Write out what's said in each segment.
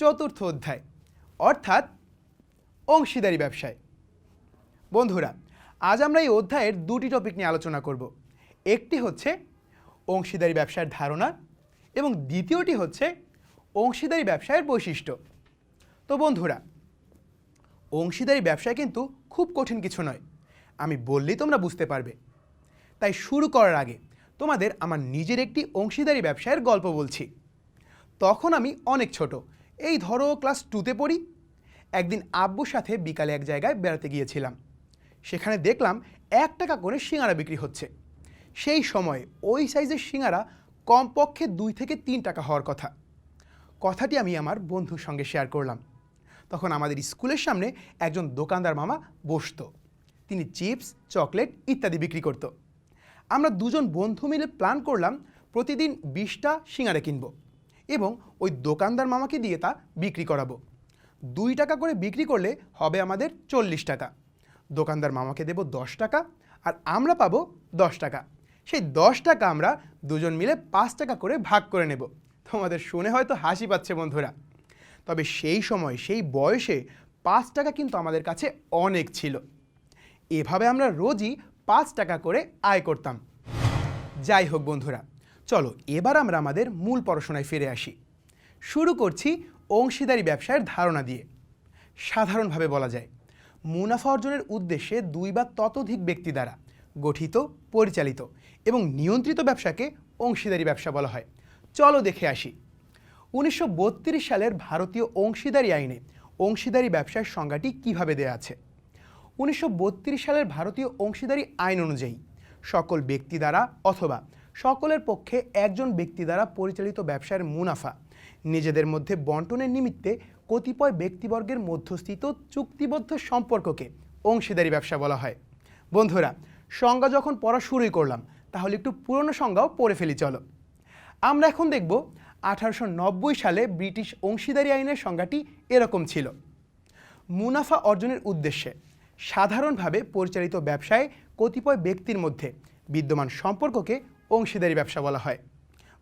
চতুর্থ অধ্যায়, অর্থাৎ অংশীদারি ব্যবসায়। বন্ধুরা, আজ আমরা এই অধ্যায়ের দুটি টপিক নিয়ে আলোচনা করব। একটি হচ্ছে অংশীদারি ব্যবসার ধারণা এবং দ্বিতীয়টি হচ্ছে অংশীদারি ব্যবসায়ের বৈশিষ্ট্য। তো বন্ধুরা, অংশীদারি ব্যবসায় কিন্তু খুব কঠিন কিছু নয়। আমি বললেই তোমরা বুঝতে পারবে। তাই শুরু করার আগে তোমাদের আমার নিজের একটি অংশীদারি ব্যবসায়ের গল্প বলছি। তখন আমি অনেক ছোট এই ধরো ক্লাস টুতে পড়ি। একদিন আব্বুর সাথে বিকালে এক জায়গায় বেড়াতে গিয়েছিলাম। সেখানে দেখলাম এক টাকা করে সিঙ্গারা বিক্রি হচ্ছে। সেই সময় ওই সাইজের সিঙ্গারা কমপক্ষে দুই থেকে তিন টাকা হওয়ার কথা। কথাটি আমি আমার বন্ধুর সঙ্গে শেয়ার করলাম। তখন আমাদের স্কুলের সামনে একজন দোকানদার মামা বসতো। তিনি চিপস, চকলেট ইত্যাদি বিক্রি করত। আমরা দুজন বন্ধু মিলে প্ল্যান করলাম, প্রতিদিন বিশটা সিঙ্গারা কিনব। এবং ওই দোকানদার মামাকে দিয়ে তা বিক্রি করাবো। দুই টাকা করে বিক্রি করলে হবে আমাদের চল্লিশ টাকা। দোকানদার মামাকে দেব দশ টাকা আর আমরা পাবো দশ টাকা। সেই দশ টাকা আমরা দুজন মিলে পাঁচ টাকা করে ভাগ করে নেব। তোমাদের শুনে হয়তো হাসি পাচ্ছে বন্ধুরা। তবে সেই সময়, সেই বয়সে পাঁচ টাকা কিন্তু আমাদের কাছে অনেক ছিল। এভাবে আমরা রোজই পাঁচ টাকা করে আয় করতাম। যাই হোক বন্ধুরা চলো, এবার আমরা আমাদের মূল পড়াশোনায় ফিরে আসি। শুরু করছি অংশীদারি ব্যবসায়ের ধারণা দিয়ে। সাধারণভাবে বলা যায়, মুনাফা অর্জনের উদ্দেশ্যে দুই বা ততোধিক ব্যক্তি দ্বারা গঠিত, পরিচালিত এবং নিয়ন্ত্রিত ব্যবসাকে অংশীদারি ব্যবসা বলা হয়। চলো দেখে আসি। উনিশশো বত্রিশ সালের ভারতীয় অংশীদারি আইনে অংশীদারি ব্যবসার সংজ্ঞাটি কীভাবে দেয়া আছে? উনিশশো বত্রিশ সালের ভারতীয় অংশীদারি আইন অনুযায়ী, সকল ব্যক্তি দ্বারা অথবা সকলের পক্ষে একজন ব্যক্তি দ্বারা পরিচালিত ব্যবসার মুনাফা। নিজেদের মধ্যে বন্টনের নিমিত্তে কতিপয় ব্যক্তিবর্গের মধ্যস্থিত চুক্তিবদ্ধ সম্পর্ককে অংশীদারি ব্যবসা বলা হয়। বন্ধুরা, সংজ্ঞা যখন পড়া শুরুই করলাম, তাহলে একটু পুরনো সংজ্ঞাও পড়ে ফেলি, চলো। আমরা এখন দেখব আঠারোশো নব্বই সালে ব্রিটিশ অংশীদারি আইনের সংজ্ঞাটি এরকম ছিল। মুনাফা অর্জনের উদ্দেশ্যে সাধারণভাবে পরিচালিত ব্যবসায় কতিপয় ব্যক্তির মধ্যে বিদ্যমান সম্পর্ককে অংশীদারি ব্যবসা বলা হয়।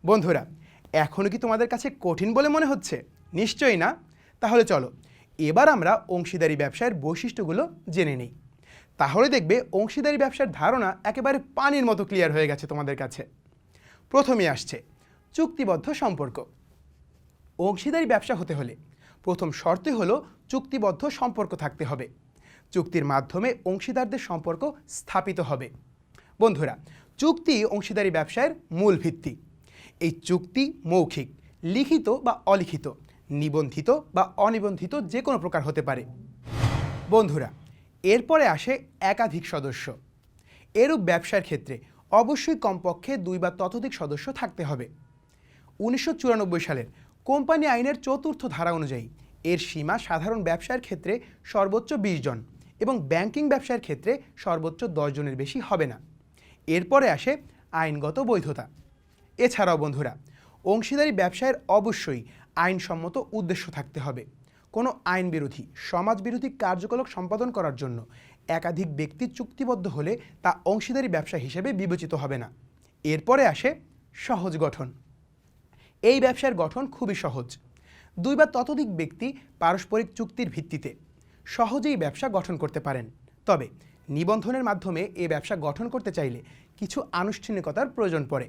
বন্ধুরা এখনও কি তোমাদের কাছে কঠিন বলে মনে হচ্ছে? নিশ্চয়ই না? তাহলে চলো, এবার আমরা অংশীদারি ব্যবসায়ের বৈশিষ্ট্যগুলো জেনে নিই। তাহলে দেখবে অংশীদারি ব্যবসার ধারণা একেবারে পানির মতো ক্লিয়ার হয়ে গেছে তোমাদের কাছে। প্রথমে আসছে চুক্তিবদ্ধ সম্পর্ক। অংশীদারি ব্যবসা হতে হলে প্রথম শর্তে হলো চুক্তিবদ্ধ সম্পর্ক থাকতে হবে। চুক্তির মাধ্যমে অংশীদারদের সম্পর্ক স্থাপিত হবে। বন্ধুরা চুক্তি অংশীদারি ব্যবসায়ের মূল ভিত্তি। এই চুক্তি মৌখিক, লিখিত বা অলিখিত, নিবন্ধিত বা অনিবন্ধিত যে কোনো প্রকার হতে পারে। বন্ধুরা, এরপরে আসে একাধিক সদস্য। এরূপ ব্যবসার ক্ষেত্রে অবশ্যই কমপক্ষে দুই বা ততোধিক সদস্য থাকতে হবে। উনিশশো চুরানব্বই সালের কোম্পানি আইনের চতুর্থ ধারা অনুযায়ী এর সীমা সাধারণ ব্যবসার ক্ষেত্রে সর্বোচ্চ বিশ জন এবং ব্যাংকিং ব্যবসার ক্ষেত্রে সর্বোচ্চ দশ জনের বেশি হবে না। এরপরে আসে আইনগত বৈধতা। এছাড়াও বন্ধুরা, অংশীদারি ব্যবসায়ের অবশ্যই আইনসম্মত উদ্দেশ্য থাকতে হবে। কোনো আইন বিরোধী, সমাজ বিরোধী কার্যকলাপ সম্পাদন করার জন্য একাধিক ব্যক্তি চুক্তিবদ্ধ হলে তা অংশীদারি ব্যবসা হিসেবে বিবেচিত হবে না। এরপরে আসে সহজ গঠন। এই ব্যবসার গঠন খুবই সহজ। দুই বা ততোধিক ব্যক্তি পারস্পরিক চুক্তির ভিত্তিতে সহজেই ব্যবসা গঠন করতে পারেন। তবে নিবন্ধনের মাধ্যমে এ ব্যবসা গঠন করতে চাইলে কিছু আনুষ্ঠানিকতার প্রয়োজন পড়ে।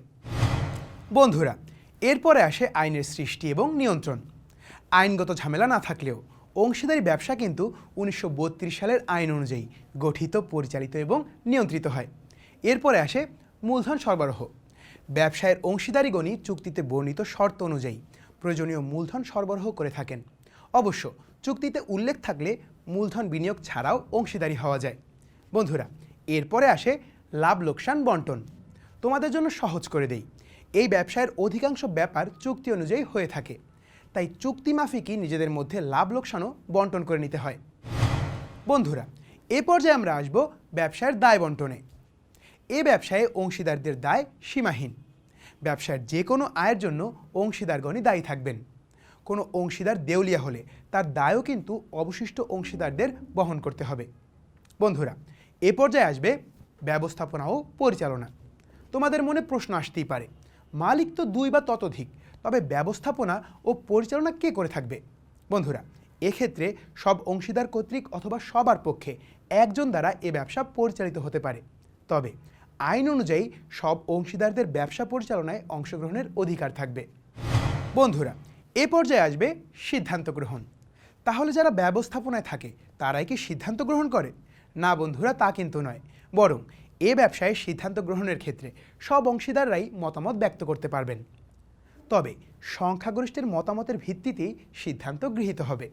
বন্ধুরা, এরপরে আসে আইনের সৃষ্টি এবং নিয়ন্ত্রণ। আইনগত ঝামেলা না থাকলেও অংশীদারি ব্যবসা কিন্তু উনিশশো বত্রিশ সালের আইন অনুযায়ী গঠিত, পরিচালিত এবং নিয়ন্ত্রিত হয়। এরপরে আসে মূলধন সরবরাহ। ব্যবসায়ের অংশীদারিগণই চুক্তিতে বর্ণিত শর্ত অনুযায়ী প্রয়োজনীয় মূলধন সরবরাহ করে থাকেন। অবশ্য চুক্তিতে উল্লেখ থাকলে মূলধন বিনিয়োগ ছাড়াও অংশীদারি হওয়া যায়। বন্ধুরা, এরপরে আসে লাভ লোকসান বন্টন। তোমাদের জন্য সহজ করে দেই। এই ব্যবসায়ের অধিকাংশ ব্যাপার চুক্তি অনুযায়ী হয়ে থাকে। তাই চুক্তি মাফিকই নিজেদের মধ্যে লাভ লোকসানও বন্টন করে নিতে হয়। বন্ধুরা, এ পর্যায়ে আমরা আসব ব্যবসায়ের দায় বন্টনে। এ ব্যবসায়ে অংশীদারদের দায় সীমাহীন। ব্যবসার যে কোনো আয়ের জন্য অংশীদারগণই দায়ী থাকবেন। কোনো অংশীদার দেউলিয়া হলে তার দায়ও কিন্তু অবশিষ্ট অংশীদারদের বহন করতে হবে। বন্ধুরা এ পর্যায়ে আসবে ব্যবস্থাপনা ও পরিচালনা। তোমাদের মনে প্রশ্ন আসতেই পারে, মালিক তো দুই বা ততোধিক, তবে ব্যবস্থাপনা ও পরিচালনা কে করে থাকবে? বন্ধুরা, এক্ষেত্রে সব অংশীদার কর্তৃক অথবা সবার পক্ষে একজন দ্বারা এ ব্যবসা পরিচালিত হতে পারে। তবে আইন অনুযায়ী সব অংশীদারদের ব্যবসা পরিচালনায় অংশগ্রহণের অধিকার থাকবে। বন্ধুরা, এ পর্যায়ে আসবে সিদ্ধান্ত গ্রহণ। তাহলে যারা ব্যবস্থাপনায় থাকে, তারাই কি সিদ্ধান্ত গ্রহণ করে? না বন্ধুরা, তা কিন্তু নয়। বরং এ ব্যবসায় সিদ্ধান্ত গ্রহণের ক্ষেত্রে সব অংশীদাররাই মতামত ব্যক্ত করতে পারবেন। তবে সংখ্যাগরিষ্ঠের মতামতের ভিত্তিতেই সিদ্ধান্ত গৃহীত হবে।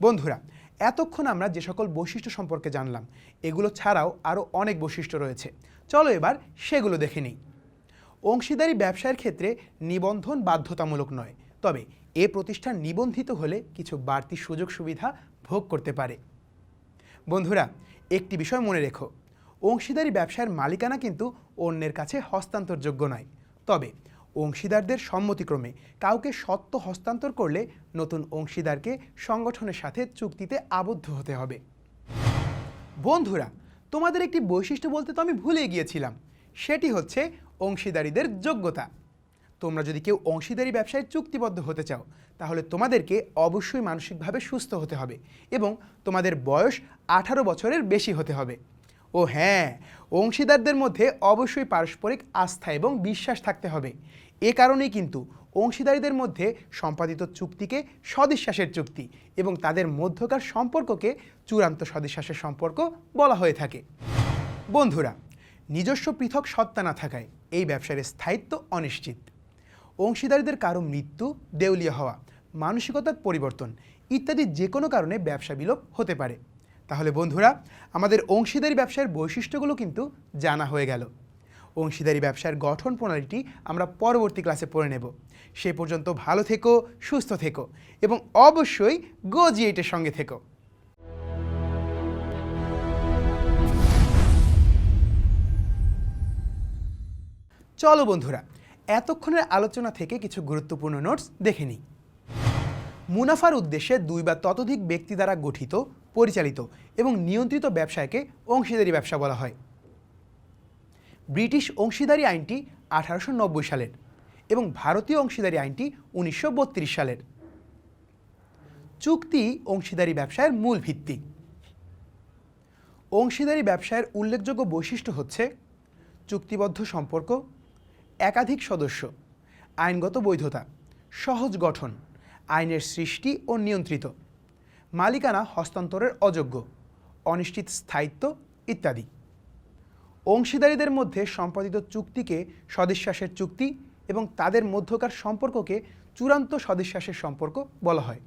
বন্ধুরা, এতক্ষণ আমরা যে সকল বৈশিষ্ট্য সম্পর্কে জানলাম, এগুলো ছাড়াও আরও অনেক বৈশিষ্ট্য রয়েছে। চলো এবার সেগুলো দেখে নিই। অংশীদারি ব্যবসায়ের ক্ষেত্রে নিবন্ধন বাধ্যতামূলক নয়, তবে এ প্রতিষ্ঠান নিবন্ধিত হলে কিছু বাড়তি সুযোগ সুবিধা ভোগ করতে পারে। বন্ধুরা একটি বিষয় মনে রেখো। অংশীদারি ব্যবসায়ের মালিকানা কিন্তু অন্যের কাছে হস্তান্তরযোগ্য নয়। তবে অংশীদারদের সম্মতিক্রমে কাউকে সত্ত্ব হস্তান্তর করলে নতুন অংশীদারকে সংগঠনের সাথে চুক্তিতে আবদ্ধ হতে হবে। বন্ধুরা, তোমাদের একটি বৈশিষ্ট্য বলতে তো আমি ভুলে গিয়েছিলাম। সেটি হচ্ছে অংশীদারিদের যোগ্যতা। তোমরা যদি কেউ অংশীদারি ব্যবসায় চুক্তিবদ্ধ হতে চাও, তাহলে তোমাদেরকে অবশ্যই মানসিকভাবে সুস্থ হতে হবে এবং তোমাদের বয়স আঠারো বছরের বেশি হতে হবে। ও হ্যাঁ অংশীদারদের মধ্যে অবশ্যই পারস্পরিক আস্থা এবং বিশ্বাস থাকতে হবে। এ কারণেই কিন্তু অংশীদারীদের মধ্যে সম্পাদিত চুক্তিকে সদিশ্বাসের চুক্তি এবং তাদের মধ্যকার সম্পর্ককে চূড়ান্ত সদিশ্বাসের সম্পর্ক বলা হয়ে থাকে। বন্ধুরা, নিজস্ব পৃথক সত্তা না থাকায় এই ব্যবসার স্থায়িত্ব অনিশ্চিত। অংশীদারীদের কারও মৃত্যু, দেউলিয়া হওয়া, মানসিকতার পরিবর্তন ইত্যাদি যে কোনো কারণে ব্যবসা বিলোপ হতে পারে। তাহলে বন্ধুরা, আমাদের অংশীদারি ব্যবসার বৈশিষ্ট্যগুলো কিন্তু জানা হয়ে গেল। অংশীদারি ব্যবসার গঠন প্রণালীটি আমরা পরবর্তী ক্লাসে পড়ে নেব। সে পর্যন্ত ভালো থেকো, সুস্থ থেকো এবং অবশ্যই গো জিএইটের সঙ্গে থেকো। চলো বন্ধুরা এতক্ষণের আলোচনা থেকে কিছু গুরুত্বপূর্ণ নোটস দেখে নিই। মুনাফার উদ্দেশ্যে দুই বা ততোধিক ব্যক্তি দ্বারা গঠিত, পরিচালিত এবং নিয়ন্ত্রিত ব্যবসায়কে অংশীদারি ব্যবসা বলা হয়। ব্রিটিশ অংশীদারি আইনটি আঠারোশো নব্বই সালের এবং ভারতীয় অংশীদারি আইনটি উনিশশো বত্রিশ সালের। চুক্তি অংশীদারি ব্যবসায়ের মূল ভিত্তি। অংশীদারি ব্যবসায়ের উল্লেখযোগ্য বৈশিষ্ট্য হচ্ছে চুক্তিবদ্ধ সম্পর্ক একাধিক সদস্য, আইনগত বৈধতা, সহজ গঠন, আইনের সৃষ্টি ও নিয়ন্ত্রিত, মালিকানা হস্তান্তরের অযোগ্য, অনিশ্চিত স্থায়িত্ব ইত্যাদি। অংশীদারীদের মধ্যে সম্পাদিত চুক্তিকে সদিশ্বাসের চুক্তি এবং তাদের মধ্যকার সম্পর্ককে চূড়ান্ত সদিশ্বাসের সম্পর্ক বলা হয়।